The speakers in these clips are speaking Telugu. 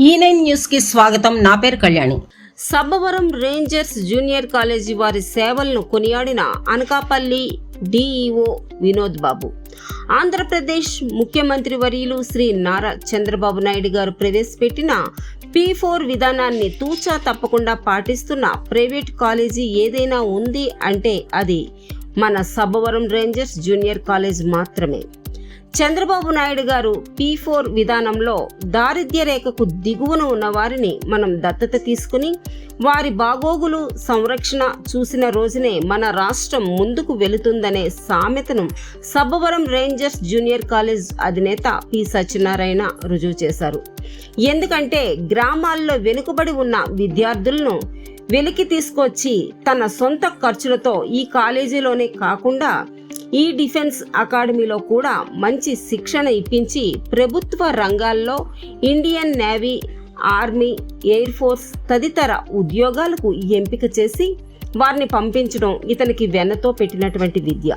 E ఈ నైన్ న్యూస్కి స్వాగతం. నా పేరు Kalyani. Sabbavaram Rangers junior college వారి సేవలను కొనియాడిన అనకాపల్లి డిఈఓ వినోద్ బాబు. ఆంధ్రప్రదేశ్ ముఖ్యమంత్రి వర్యులు శ్రీ నారా చంద్రబాబు నాయుడు గారు ప్రవేశపెట్టిన పీ ఫోర్ విధానాన్ని తూచా తప్పకుండా పాటిస్తున్న ప్రైవేట్ కాలేజీ ఏదైనా ఉంది అంటే అది మన సబ్బవరం రేంజర్స్ జూనియర్ కాలేజ్ మాత్రమే. చంద్రబాబు నాయుడు గారు పీ ఫోర్ విధానంలో దారిద్ర్య రేఖకు దిగువన ఉన్న వారిని మనం దత్తత తీసుకుని వారి బాగోగులు సంరక్షణ చూసిన రోజునే మన రాష్ట్రం ముందుకు వెళుతుందనే సామెతను సబ్బవరం రేంజర్స్ జూనియర్ కాలేజ్ అధినేత పి సత్యనారాయణ రుజువు చేశారు. ఎందుకంటే గ్రామాల్లో వెనుకబడి ఉన్న విద్యార్థులను వెలికి తీసుకొచ్చి తన సొంత ఖర్చులతో ఈ కాలేజీలోనే కాకుండా ఈ డిఫెన్స్ అకాడమీలో కూడా మంచి శిక్షణ ఇప్పించి ప్రభుత్వ రంగాల్లో Indian navy army air force తదితర ఉద్యోగాలకు ఎంపిక చేసి వారిని పంపించడం ఇతనికి వెన్నతో పెట్టినటువంటి విద్య.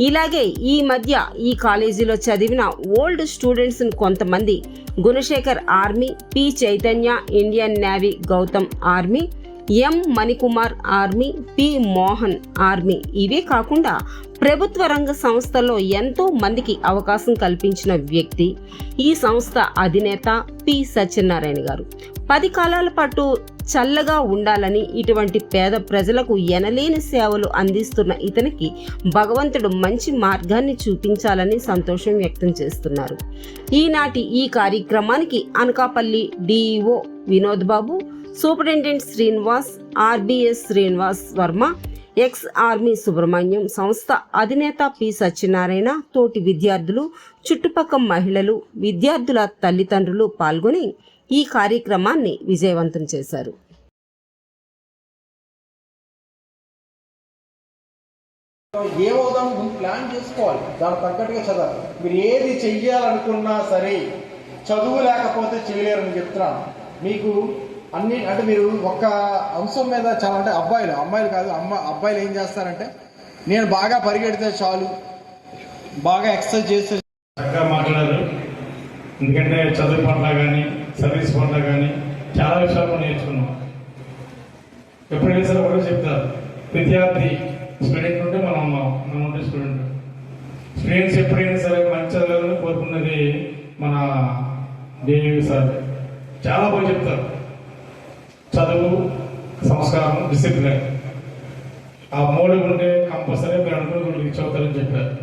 ఇలాగే ఈ మధ్య ఈ కాలేజీలో చదివిన ఓల్డ్ స్టూడెంట్స్ని కొంతమంది Gunasekhar army P Chaitanya Indian navy Gautam army M Manikumar army P Mohan army. ఇవే కాకుండా ప్రభుత్వ రంగ సంస్థల్లో ఎంతో మందికి అవకాశం కల్పించిన వ్యక్తి ఈ సంస్థ అధినేత పి సత్యనారాయణ గారు. పది కాలాల పాటు చల్లగా ఉండాలని ఇటువంటి పేద ప్రజలకు ఎనలేని సేవలు అందిస్తున్న ఇతనికి భగవంతుడు మంచి మార్గాన్ని చూపించాలని సంతోషం వ్యక్తం చేస్తున్నారు. ఈనాటి ఈ కార్యక్రమానికి Anakapalli DEO Vinod Babu superintendent Srinivas RBS Srinivas Varma ex army Subrahmanyam సంస్థ అధినేత పి సత్యనారాయణ తోటి విద్యార్థులు చుట్టుపక్కల మహిళలు విద్యార్థుల తల్లిదండ్రులు పాల్గొని ఈ కార్యక్రమాన్ని విజయవంతం చేశారు. ఏమవుదాం? ముందు ప్లాన్ చేసుకోవాలి. దానికి తగ్గట్టుగా చదవాలి. మీరు ఏది చెయ్యాలనుకున్నా సరే చదువు లేకపోతే చేయలేరని చెప్తున్నాను. మీకు అన్ని అంటే మీరు ఒక్క అంశం మీద చాలా అంటే అబ్బాయిలు అమ్మాయిలు కాదు అమ్మ అబ్బాయిలు ఏం చేస్తారంటే నేను బాగా పరిగెడితే చాలు బాగా ఎక్సర్సైజ్ చేస్తే చక్కగా మాట్లాడారు. ఎందుకంటే చదువు పట్ల కానీ సర్వీస్ పట్ల కానీ చాలా విషయాలు నేర్చుకున్నాం. ఎప్పుడైనా సరే ఒకటే చెప్తారు విద్యార్థి స్టూడెంట్ ఉంటే మనం ఉన్నాం మనం ఉంటే స్టూడెంట్. స్టూడెంట్స్ ఎప్పుడైనా సరే మంచి చదవాలని కోరుకున్నది మన దేవి సార్. చాలా బాగా చెప్తారు. చదువు సంస్కారం డిసిప్లిన్. ఆ మూడు ఉంటే కంపల్సరీ మీరు అనుకుని రీచ్ అవుతారని చెప్పారు.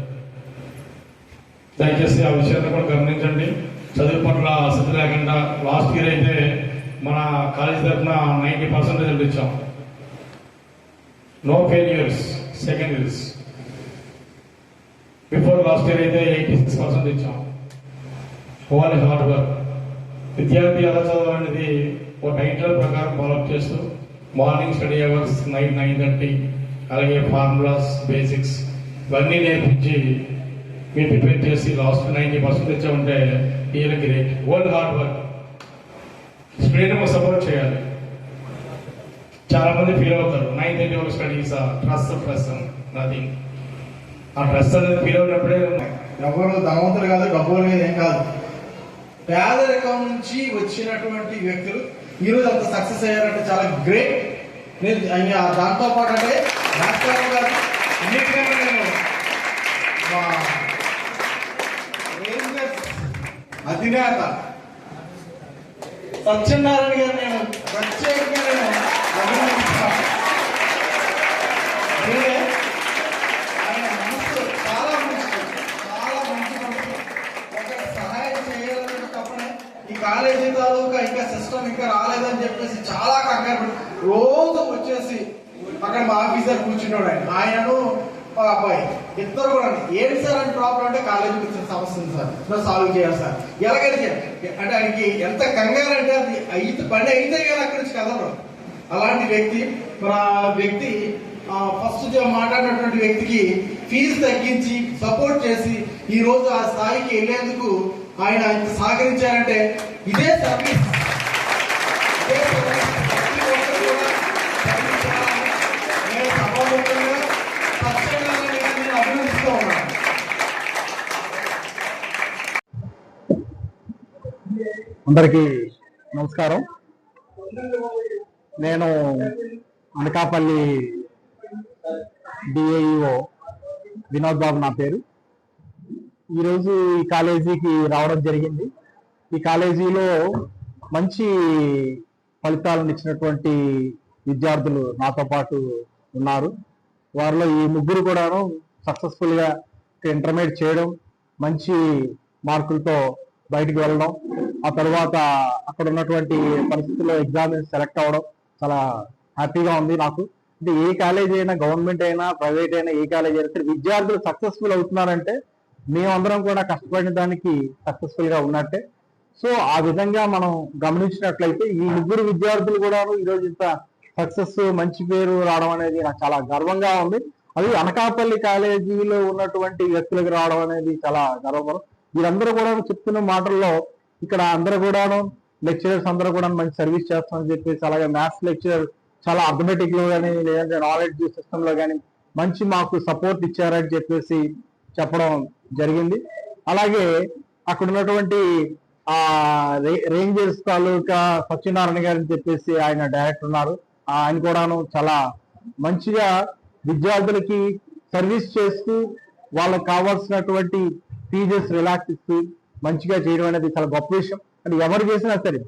దయచేసి ఆ విషయాన్ని కూడా గమనించండి. చదువు పట్ల ఆసక్తి లేకుండా లాస్ట్ ఇయర్ అయితే మన కాలేజ్ తరఫున నైంటీ పర్సెంట్ రిజల్ట్ ఇచ్చాం. No failures second years. Before last year అయితే ఎయిటీ సిక్స్ పర్సెంట్ ఇచ్చాం. Only hard work. విద్యార్థి ఎలా చదవాలనేది ఒక టైటిల్ ప్రకారం ఫాలోఅప్ చేస్తూ morning study hours night nine thirty అలాగే ఫార్ములాస్ బేసిక్స్ ఇవన్నీ నేర్పించి మీరు ప్రిపేర్ చేసి లాస్ట్ నైన్టీ పర్సెంట్ తెచ్చామంటే ఈయన great old hard work student support చేయాలి. చాలా మంది ఫీల్ అవుతారు నైన్ థర్టీ వరకు స్టడీస్ ట్రస్ ట్రస్ నథింగ్ ఆ ట్రస్ అనేది ఫీల్ అవునప్పుడే ఎవరు ధనవంతులు కాదు డబ్బులు మీద ఏం కాదు. పేదరికం నుంచి వచ్చినటువంటి వ్యక్తులు ఈరోజు అంత సక్సెస్ అయ్యారంటే చాలా గ్రేట్ నేను దాంతో పాటు అంటే రాష్ట్రాలు గారు నేను మా అధినేత సత్యనారాయణ గారు నేను ప్రత్యేకంగా నేను అభినందిస్తాను ఎందుకంటే ఆయన మనసు చాలా మంచిది చాలా మంచి మనసు ఒకరికి సహాయం చేయాలన్నప్పుడే ఈ కాలేజీ తాలూకా ఇంకా సిస్టమ్ ఇంకా రాలేదని చెప్పేసి చాలా కంగారు పడి రోజు వచ్చేసి అక్కడ మా ఆఫీసర్ కూర్చున్నాడు ఆయన. ఆయనను ఒక అబ్బాయి ఇద్దరు కూడా ఏంటి సార్ అని ప్రాబ్లం అంటే కాలేజీకి వచ్చిన సమస్య ఉంది సార్. మేము సాల్వ్ చేయాలి సార్. ఎలాగైతే అంటే ఆయనకి ఎంత కంగారు అంటే అది అయితే పని అయితే కానీ అక్కడి నుంచి కదలరు అలాంటి వ్యక్తి మరి ఆ వ్యక్తి ఫస్ట్ మాట్లాడినటువంటి వ్యక్తికి ఫీజు తగ్గించి సపోర్ట్ చేసి ఈ రోజు ఆ స్థాయికి వెళ్ళేందుకు ఆయన సహకరించారంటే ఇదే సర్వీస్ అందరికీ నమస్కారం. నేను అనకాపల్లి డిఏఈఓ వినోద్ బాబు నా పేరు. ఈరోజు ఈ కాలేజీకి రావడం జరిగింది. ఈ కాలేజీలో మంచి ఫలితాలను ఇచ్చినటువంటి విద్యార్థులు నాతో పాటు ఉన్నారు. వారిలో ఈ ముగ్గురు కూడాను సక్సెస్ఫుల్గా ఇంటర్మీడియట్ చేయడం మంచి మార్కులతో బయటకు వెళ్ళడం ఆ తర్వాత అక్కడ ఉన్నటువంటి పరిస్థితుల్లో ఎగ్జామ్ సెలెక్ట్ అవ్వడం చాలా హ్యాపీగా ఉంది నాకు. అంటే ఏ కాలేజ్ అయినా గవర్నమెంట్ అయినా ప్రైవేట్ అయినా ఏ కాలేజ్ అయినా సరే విద్యార్థులు సక్సెస్ఫుల్ అవుతున్నారంటే మేమందరం కూడా కష్టపడిన దానికి సక్సెస్ఫుల్గా ఉన్నట్టే. సో ఆ విధంగా మనం గమనించినట్లయితే ఈ ముగ్గురు విద్యార్థులు కూడా ఈ రోజు ఇంత సక్సెస్ మంచి పేరు రావడం అనేది నాకు చాలా గర్వంగా ఉంది. అది అనకాపల్లి కాలేజీలో ఉన్నటువంటి వ్యక్తులకు రావడం అనేది చాలా గర్వపరం. వీరందరూ కూడా చెప్తున్న మాటల్లో ఇక్కడ అందరూ కూడాను లెక్చరర్స్ అందరూ కూడా మంచి సర్వీస్ చేస్తామని చెప్పేసి అలాగే మ్యాథ్స్ లెక్చరర్ చాలా అథమెటిక్లో కానీ లేదంటే నాలెడ్జ్ సిస్టమ్లో కానీ మంచి మాకు సపోర్ట్ ఇచ్చారని చెప్పేసి చెప్పడం జరిగింది. అలాగే అక్కడ ఉన్నటువంటి ఆ రేంజర్స్ తాలూకా సత్యనారాయణ గారు అని చెప్పేసి ఆయన డైరెక్టర్ ఉన్నారు. ఆయన కూడాను చాలా మంచిగా విద్యార్థులకి సర్వీస్ చేస్తూ వాళ్ళకి కావాల్సినటువంటి ఫీజెస్ రిలాక్స్ ఇస్తూ మంచిగా చేయడం అనేది చాలా గొప్ప విషయం. అంటే ఎవరు చేసినా సరే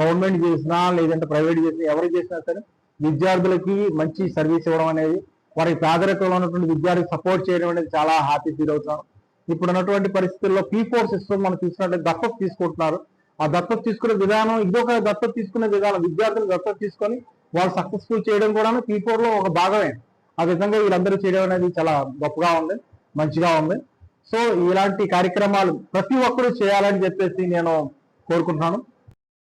గవర్నమెంట్ చేసినా లేదంటే ప్రైవేట్ చేసినా ఎవరు చేసినా సరే విద్యార్థులకి మంచి సర్వీస్ ఇవ్వడం అనేది వారికి పేదరికంలో ఉన్నటువంటి విద్యార్థికి సపోర్ట్ చేయడం అనేది చాలా హ్యాపీ ఫీల్ అవుతున్నాను ఇప్పుడు ఉన్నటువంటి పరిస్థితుల్లో పీ ఫోర్ సిస్టమ్ మనం తీసుకున్నట్లయితే దత్తత తీసుకుంటున్నారు. ఆ దత్తత తీసుకునే విధానం ఇదొక దత్తత తీసుకునే విధానం. విద్యార్థులు దత్తత తీసుకొని వాళ్ళు సక్సెస్ఫుల్ చేయడం కూడా పీ ఫోర్లో ఒక భాగమే. ఆ విధంగా వీళ్ళందరూ చేయడం అనేది చాలా గొప్పగా ఉంది మంచిగా ఉంది. సో ఇలాంటి కార్యక్రమాలు ప్రతి ఒక్కరూ చేయాలని చెప్పేసి నేను కోరుకుంటున్నాను.